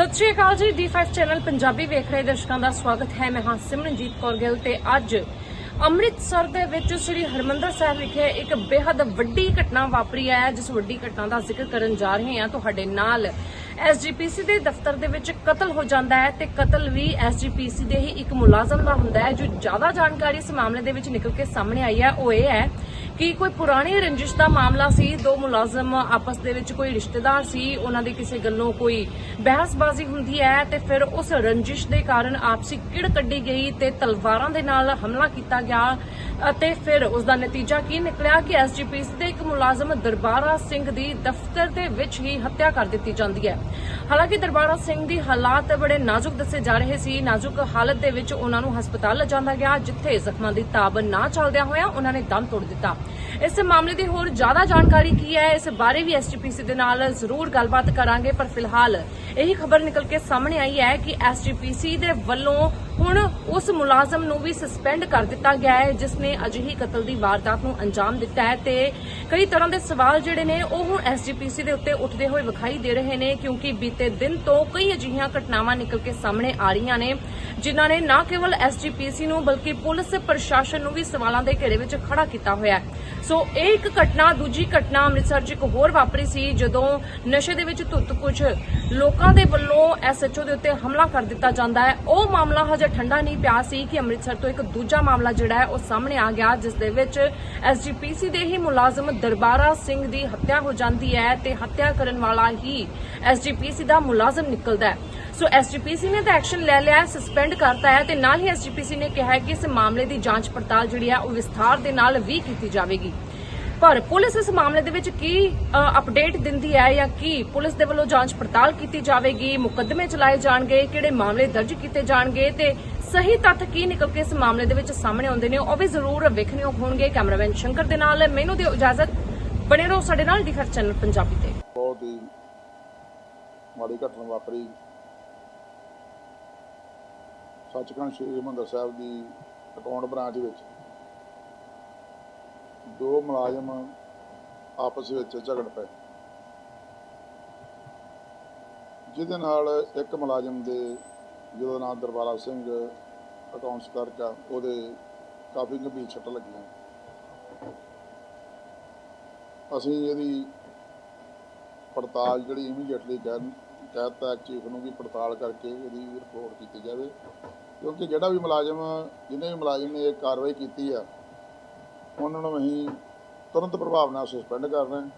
ਸਤਿ ਸ਼੍ਰੀ ਅਕਾਲ ਜੀ D5 channel Punjabi ਵੇਖ ਰਹੇ ਦਰਸ਼ਕਾਂ ਦਾ ਸਵਾਗਤ ਹੈ। ਮੈਂ ਹਾਂ ਸਿਮਰਨਜੀਤ ਕੌਰ ਗਿੱਲ ਤੇ ਅੱਜ ਅੰਮ੍ਰਿਤਸਰ ਦੇ ਵਿੱਚ ਸ੍ਰੀ ਹਰਮੰਦਰ ਸਾਹਿਬ ਵਿਖੇ ਇੱਕ ਬੇहद ਵੱਡੀ ਘਟਨਾ ਵਾਪਰੀ ਹੈ, ਜਿਸ ਵੱਡੀ ਘਟਨਾ ਦਾ ਜ਼ਿਕਰ ਕਰਨ ਜਾ ਰਹੇ ਹਾਂ। ਤੁਹਾਡੇ ਨਾਲ ਐਸਜੀਪੀਸੀ ਦੇ ਦਫ਼ਤਰ ਦੇ ਵਿੱਚ ਕਤਲ ਹੋ ਜਾਂਦਾ ਹੈ ਤੇ ਕਤਲ ਵੀ ਐਸਜੀਪੀਸੀ ਦੇ ਹੀ ਇੱਕ ਮੁਲਾਜ਼ਮ ਦਾ ਹੁੰਦਾ ਹੈ, ਜੋ ਜ਼ਿਆਦਾ ਜਾਣਕਾਰੀ ਇਸ ਮਾਮਲੇ ਦੇ ਵਿੱਚ ਨਿਕਲ ਕੇ ਸਾਹਮਣੇ ਆਈ ਹੈ। ਉਹ ਇਹ ਹੈ ਕਿ ਕੋਈ ਪੁਰਾਣੀ ਰੰਜਿਸ਼ ਦਾ ਮਾਮਲਾ ਸੀ? ਦੋ ਮੁਲਾਜ਼ਮ ਆਪਸ ਦੇ ਵਿੱਚ ਕੋਈ ਰਿਸ਼ਤੇਦਾਰ ਸੀ? ਉਹਨਾਂ ਦੀ ਕਿਸੇ ਗੱਲੋਂ ਕੋਈ ਬਹਿਸਬਾਜ਼ੀ ਹੁੰਦੀ ਹੈ? ਤੇ ਫਿਰ ਉਸ ਰੰਜਿਸ਼ ਦੇ ਕਾਰਨ ਆਪਸੀ ਕਿੜ ਕੱਢੀ ਗਈ ਤੇ ਤਲਵਾਰਾਂ ਦੇ ਨਾਲ ਹਮਲਾ ਕੀਤਾ ਗਿਆ। ਅਤੇ ਫਿਰ ਉਸ ਦਾ ਨਤੀਜਾ ਕੀ ਨਿਕਲਿਆ? ਕਿ ਐਸਜੀਪੀਸੀ ਦੇ ਇੱਕ ਮੁਲਾਜ਼ਮ ਦਰਬਾਰਾ ਸਿੰਘ ਦੀ ਦਫ਼ਤਰ ਦੇ ਵਿੱਚ ਹੀ ਹੱਤਿਆ ਕਰ ਦਿੱਤੀ ਜਾਂਦੀ ਹੈ। ਹਾਲਾਂਕਿ ਦਰਬਾਰਾ ਸਿੰਘ ਦੀ ਹਾਲਾਤ ਬੜੇ ਨਾਜ਼ੁਕ ਦੱਸੇ ਜਾ ਰਹੇ ਸੀ। ਨਾਜ਼ੁਕ ਹਾਲਤ ਦੇ ਵਿੱਚ ਉਹਨਾਂ ਨੂੰ ਹਸਪਤਾਲ ਲਿਜਾਂਦਾ ਗਿਆ, ਜਿੱਥੇ ਜ਼ਖਮਾਂ ਦੀ ਤਾਬ ਨਾ ਚੱਲਦਿਆਂ ਹੋਇਆ ਉਹਨਾਂ ਨੇ ਦਮ ਤੋੜ ਦਿੱਤਾ। ਇਸ ਮਾਮਲੇ ਦੀ ਹੋਰ ਜ਼ਿਆਦਾ ਜਾਣਕਾਰੀ ਕੀ ਹੈ, ਇਸ ਬਾਰੇ ਵੀ ਐਸਜੀਪੀਸੀ ਦੇ ਨਾਲ ਜ਼ਰੂਰ ਗੱਲਬਾਤ ਕਰਾਂਗੇ, ਪਰ ਫਿਲਹਾਲ ਇਹੀ ਖਬਰ ਨਿਕਲ ਕੇ ਸਾਹਮਣੇ ਆਈ ਹੈ ਕਿ ਐਸਜੀਪੀਸੀ ਦੇ ਵੱਲੋਂ ਹੁਣ ਉਸ ਮੁਲਾਜ਼ਮ ਨੂੰ ਵੀ ਸਸਪੈਂਡ ਕਰ ਦਿੱਤਾ ਗਿਆ ਹੈ, ਜਿਸ ਨੇ ਅਜਿਹੀ ਕਤਲ ਦੀ ਵਾਰਦਾਤ ਨੂੰ ਅੰਜਾਮ ਦਿੱਤਾ ਹੈ ਤੇ ਕਈ ਤਰ੍ਹਾਂ ਦੇ ਸਵਾਲ ਜਿਹੜੇ ਨੇ ਉਹ ਹੁਣ ਐਸਜੀਪੀਸੀ ਦੇ ਉੱਤੇ ਉੱਠਦੇ ਹੋਏ ਵਿਖਾਈ ਦੇ ਰਹੇ ਨੇ, ਕਿਉਂਕਿ ਬੀਤੇ ਦਿਨ ਤੋਂ ਕਈ ਅਜਿਹੀਆਂ ਘਟਨਾਵਾਂ ਨਿਕਲ ਕੇ ਸਾਹਮਣੇ ਆ ਰਹੀਆਂ ਨੇ, ਜਿਨ੍ਹਾਂ ਨੇ ਨਾ ਕੇਵਲ ਐਸਜੀਪੀਸੀ ਨੂੰ ਬਲਕਿ ਪੁਲਿਸ ਪ੍ਰਸ਼ਾਸਨ ਨੂੰ ਵੀ ਸਵਾਲਾਂ ਦੇ ਘੇਰੇ ਵਿੱਚ ਖੜਾ ਕੀਤਾ ਹੋਇਆ ਹੈ। ਸੋ ਇਹ ਇੱਕ ਘਟਨਾ, ਦੂਜੀ ਘਟਨਾ ਅੰਮ੍ਰਿਤਸਰ 'ਚ ਇੱਕ ਹੋਰ ਵਾਪਰੀ ਸੀ, ਜਦੋਂ ਨਸ਼ੇ ਦੇ ਵਿੱਚ ਧੁੱਤ ਕੁਝ ਲੋਕਾਂ ਦੇ ਵੱਲੋਂ ਐਸਐਚਓ ਦੇ ਉੱਤੇ ਹਮਲਾ ਕਰ ਦਿੱਤਾ ਜਾਂਦਾ ਹੈ। ਉਹ ਮਾਮਲਾ ਹਜੇ ਠੰਡਾ ਨਹੀਂ ਪਿਆ ਸੀ ਕਿ ਅੰਮ੍ਰਿਤਸਰ ਤੋਂ ਇੱਕ ਦੂਜਾ ਮਾਮਲਾ ਜਿਹੜਾ ਹੈ, ਉਹ ਸਾਹਮਣੇ ਆ ਗਿਆ, ਜਿਸ ਦੇ ਵਿੱਚ ਐਸਜੀਪੀਸੀ ਦੇ ਹੀ ਮੁਲਾਜ਼ਮ ਦਰਬਾਰਾ ਸਿੰਘ ਦੀ ਹੱਤਿਆ ਹੋ ਜਾਂਦੀ ਹੈ ਤੇ ਹੱਤਿਆ ਕਰਨ ਵਾਲਾ ਹੀ ਐਸਜੀਪੀਸੀ ਦਾ ਮੁਲਾਜ਼ਮ ਨਿਕਲਦਾ ਹੈ। ਸੋ ਐਸਜੀਪੀਸੀ ਨੇ ਤਾਂ ਐਕਸ਼ਨ ਲੈ ਲਿਆ, ਸਸਪੈਂਡ ਕਰਤਾ ਹੈ ਤੇ ਨਾਲ ਹੀ ਐਸਜੀਪੀਸੀ ਨੇ ਕਿਹਾ ਹੈ ਕਿ ਇਸ ਮਾਮਲੇ ਦੀ ਜਾਂਚ ਪੜਤਾਲ ਜਿਹੜੀ ਹੈ ਉਹ ਵਿਸਥਾਰ ਦੇ ਨਾਲ ਵੀ ਕੀਤੀ ਜਾਵੇਗੀ। ਪਰ ਪੁਲਿਸ ਇਸ ਮਾਮਲੇ ਦੇ ਵਿੱਚ ਕੀ ਅਪਡੇਟ ਦਿੰਦੀ ਹੈ ਜਾਂ ਕੀ ਪੁਲਿਸ ਦੇ ਵੱਲੋਂ ਜਾਂਚ ਪੜਤਾਲ ਕੀਤੀ ਜਾਵੇਗੀ, ਮੁਕੱਦਮੇ ਚਲਾਏ ਜਾਣਗੇ, ਕਿਹੜੇ ਮਾਮਲੇ ਦਰਜ ਕੀਤੇ ਜਾਣਗੇ ਤੇ ਸਹੀ ਤੱਥ ਕੀ ਨਿਕਲ ਕੇ ਇਸ ਮਾਮਲੇ ਦੇ ਵਿੱਚ ਸਾਹਮਣੇ ਆਉਂਦੇ ਨੇ, ਉਹ ਵੀ ਜ਼ਰੂਰ ਵੇਖਣੇ ਹੋਣਗੇ। ਕੈਮਰਾਮੈਨ ਸ਼ੰਕਰ ਦੇ ਨਾਲ ਮੈਨੂੰ ਦਿਓ ਇਜਾਜ਼ਤ। ਬਣੇ ਰਹੋ ਸਾਡੇ ਨਾਲ ਡੀ ਚੈਨਲ ਪੰਜਾਬੀ ਤੇ। ਬਹੁਤ ਹੀ ਮਾੜੀ ਘਟਨਾ ਵਾਪਰੀ। ਸੱਚਖੰਡ ਸ੍ਰੀ ਹਰਿਮੰਦਰ ਸਾਹਿਬ ਦੀ ਅਕਾਊਂਟ ਬ੍ਰਾਂਚ ਵਿੱਚ ਦੋ ਮੁਲਾਜ਼ਮ ਆਪਸ ਵਿੱਚ ਝਗੜ ਪਏ। ਜਿਹਦੇ ਨਾਲ ਇੱਕ ਮੁਲਾਜ਼ਮ ਦੇ ਜਿਹਦਾ ਨਾਮ ਦਰਬਾਰਾ ਸਿੰਘ ਅਕਾਊਂਟਸ ਕਲਰਕ ਉਹਦੇ ਕਾਫੀ ਗੰਭੀਰ ਸੱਟ ਲੱਗੀਆਂ ਅਸੀਂ ਇਹਦੀ ਪੜਤਾਲ ਜਿਹੜੀ ਇਮੀਡੀਏਟਲੀ ਕਹਿ ਕਹਿਤਾ ਚੀਫ ਨੂੰ ਵੀ ਪੜਤਾਲ ਕਰਕੇ ਇਹਦੀ ਰਿਪੋਰਟ ਕੀਤੀ ਜਾਵੇ। ਕਿਉਂਕਿ ਜਿਹੜਾ ਵੀ ਮੁਲਾਜ਼ਮ ਜਿਹਨੇ ਵੀ ਮੁਲਾਜ਼ਮ ਨੇ ਇਹ ਕਾਰਵਾਈ ਕੀਤੀ ਆ, ਉਹਨਾਂ ਨੂੰ ਅਸੀਂ ਤੁਰੰਤ ਪ੍ਰਭਾਵ ਨਾਲ ਸਸਪੈਂਡ ਕਰ ਰਹੇ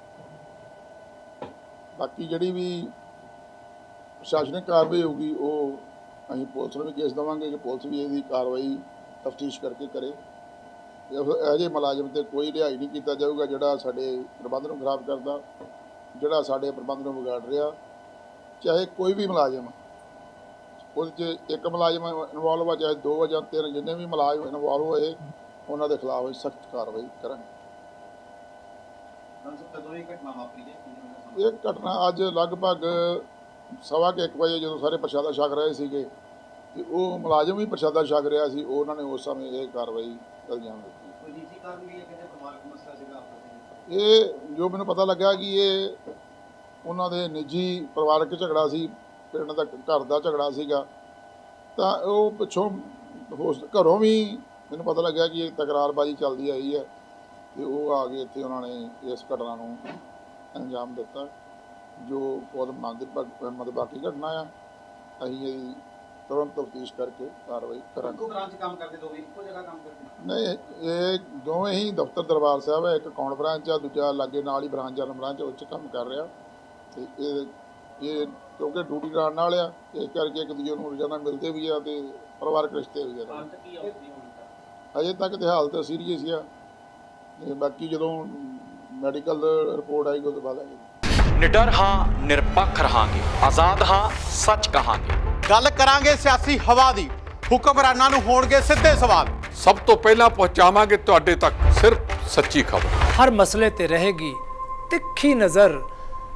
ਬਾਕੀ ਜਿਹੜੀ ਵੀ ਪ੍ਰਸ਼ਾਸਨਿਕ ਕਾਰਵਾਈ ਹੋਊਗੀ, ਉਹ ਅਸੀਂ ਪੁਲਿਸ ਨੂੰ ਵੀ ਕੇਸ ਦੇਵਾਂਗੇ ਕਿ ਪੁਲਿਸ ਵੀ ਇਹਦੀ ਕਾਰਵਾਈ ਤਫਤੀਸ਼ ਕਰਕੇ ਕਰੇ। ਇਹੋ ਜਿਹੇ ਮੁਲਾਜ਼ਮ ਤੇ ਕੋਈ ਰਿਹਾਈ ਨਹੀਂ ਕੀਤਾ ਜਾਊਗਾ ਜਿਹੜਾ ਸਾਡੇ ਪ੍ਰਬੰਧ ਨੂੰ ਖਰਾਬ ਕਰਦਾ, ਜਿਹੜਾ ਸਾਡੇ ਪ੍ਰਬੰਧ ਨੂੰ ਵਿਗਾੜ ਰਿਹਾ। ਚਾਹੇ ਕੋਈ ਵੀ ਮੁਲਾਜ਼ਮ ਉਹਦੇ 'ਚ ਇੱਕ ਮੁਲਾਜ਼ਮ ਇਨਵੋਲਵ ਆ ਚਾਹੇ ਦੋ ਆ ਜਾਂ ਤਿੰਨ ਜਿੰਨੇ ਵੀ ਮੁਲਾਜ਼ਮ ਇਨਵੋਲਵ ਹੋਏ ਉਹਨਾਂ ਦੇ ਖਿਲਾਫ ਸਖਤ ਕਾਰਵਾਈ ਕਰਾਂਗੇ। ਇਹ ਘਟਨਾ ਹੈ? ਅੱਜ ਲਗਭਗ ਸਵਾ ਕੇ 1 ਵਜੇ ਜਦੋਂ ਸਾਰੇ ਪ੍ਰਸ਼ਾਦਾ ਛਕ ਰਹੇ ਸੀਗੇ ਤੇ ਉਹ ਮੁਲਾਜ਼ਮ ਵੀ ਪ੍ਰਸ਼ਾਦਾ ਛਕ ਰਿਹਾ ਸੀ ਉਹਨਾਂ ਨੇ ਉਸ ਸਮੇਂ ਇਹ ਕਾਰਵਾਈ ਅੰਜਾਮ ਦਿੱਤੀ। ਕੋਈ ਨਿੱਜੀ ਕਾਰਨ ਵੀ ਹੈ ਕਿਤੇ ਪਰਿਵਾਰਕ ਮਸਲਾ ਸੀਗਾ? ਆਪਸ ਵਿੱਚ ਇਹ ਜੋ ਮੈਨੂੰ ਪਤਾ ਲੱਗਾ ਕਿ ਇਹ ਉਹਨਾਂ ਦੇ ਨਿੱਜੀ ਪਰਿਵਾਰਕ ਝਗੜਾ ਸੀ ਪਿੰਡ ਦਾ ਘਰ ਦਾ ਝਗੜਾ ਸੀਗਾ। ਤਾਂ ਉਹ ਪਿੱਛੋਂ ਹੋਸ ਘਰੋਂ ਵੀ ਮੈਨੂੰ ਪਤਾ ਲੱਗਾ ਕਿ ਇਹ ਤਕਰਾਰਬਾਜ਼ੀ ਚੱਲਦੀ ਆਈ ਹੈ ਤੇ ਉਹ ਆ ਕੇ ਇੱਥੇ ਉਹਨਾਂ ਨੇ ਇਸ ਘਟਨਾ ਨੂੰ ਅੰਜਾਮ ਦਿੱਤਾ ਜੋ ਬਹੁਤ ਮੰਦ ਬਾਕੀ ਘਟਨਾ ਆ। ਅਸੀਂ ਇਹਦੀ ਤੁਰੰਤ ਤਫਤੀਸ਼ ਕਰਕੇ ਕਾਰਵਾਈ ਕਰਾਂਗੇ। ਇੱਕੋ ਬ੍ਰਾਂਚ ਕੰਮ ਕਰਦੇ ਦੋ ਵੀ ਇੱਕੋ ਜਗ੍ਹਾ ਕੰਮ ਕਰਦੇ? ਨਹੀਂ ਇਹ ਦੋਵੇਂ ਹੀ ਦਫ਼ਤਰ ਦਰਬਾਰ ਸਾਹਿਬ ਹੈ ਇੱਕ ਅਕਾਊਂਟ ਬ੍ਰਾਂਚ ਆ ਦੂਜਾ ਲਾਗੇ ਨਾਲ ਹੀ ਬ੍ਰਾਂਚ ਜਨਰਲ ਬ੍ਰਾਂਚ ਉਹ 'ਚ ਕੰਮ ਕਰ ਰਿਹਾ। ਤੇ ਇਹ ਇਹ ਕਿਉਂਕਿ ਡਿਊਟੀ ਕਰਾਉਣ ਨਾਲ ਆ ਇਸ ਕਰਕੇ ਇੱਕ ਦੂਜੇ ਨੂੰ ਰੋਜ਼ਾਨਾ ਮਿਲਦੇ ਵੀ ਆ ਤੇ ਪਰਿਵਾਰਕ ਰਿਸ਼ਤੇ ਵੀ ਆ। ਕੀ ਆਉਂਦੀ ਹੁਣ ਅਜੇ ਤੱਕ ਤੇ ਹਾਲਤ ਸੀਰੀਅਸ ਆ। ਤੇ ਬਾਕੀ ਜਦੋਂ ਮੈਡੀਕਲ ਰਿਪੋਰਟ ਆਏਗੀ ਉਹ ਤੋਂ ਬਾਅਦ ਆਏਗੀ। ਨਿਡਰ ਹਾਂ ਨਿਰਪੱਖ ਰਹਾਂਗੇ। ਆਜ਼ਾਦ ਹਾਂ ਸੱਚ ਕਹਾਂਗੇ। ਗੱਲ ਕਰਾਂਗੇ ਸਿਆਸੀ ਹਵਾ ਦੀ। ਹੁਕਮਰਾਨਾਂ ਨੂੰ ਹੋਣਗੇ ਸਿੱਧੇ ਸਵਾਲ। ਸਭ ਤੋਂ ਪਹਿਲਾਂ ਪਹੁੰਚਾਵਾਂਗੇ ਤੁਹਾਡੇ ਤੱਕ ਸਿਰਫ ਸੱਚੀ ਖਬਰ। ਹਰ ਮਸਲੇ ਤੇ ਰਹੇਗੀ ਤਿੱਖੀ ਨਜ਼ਰ।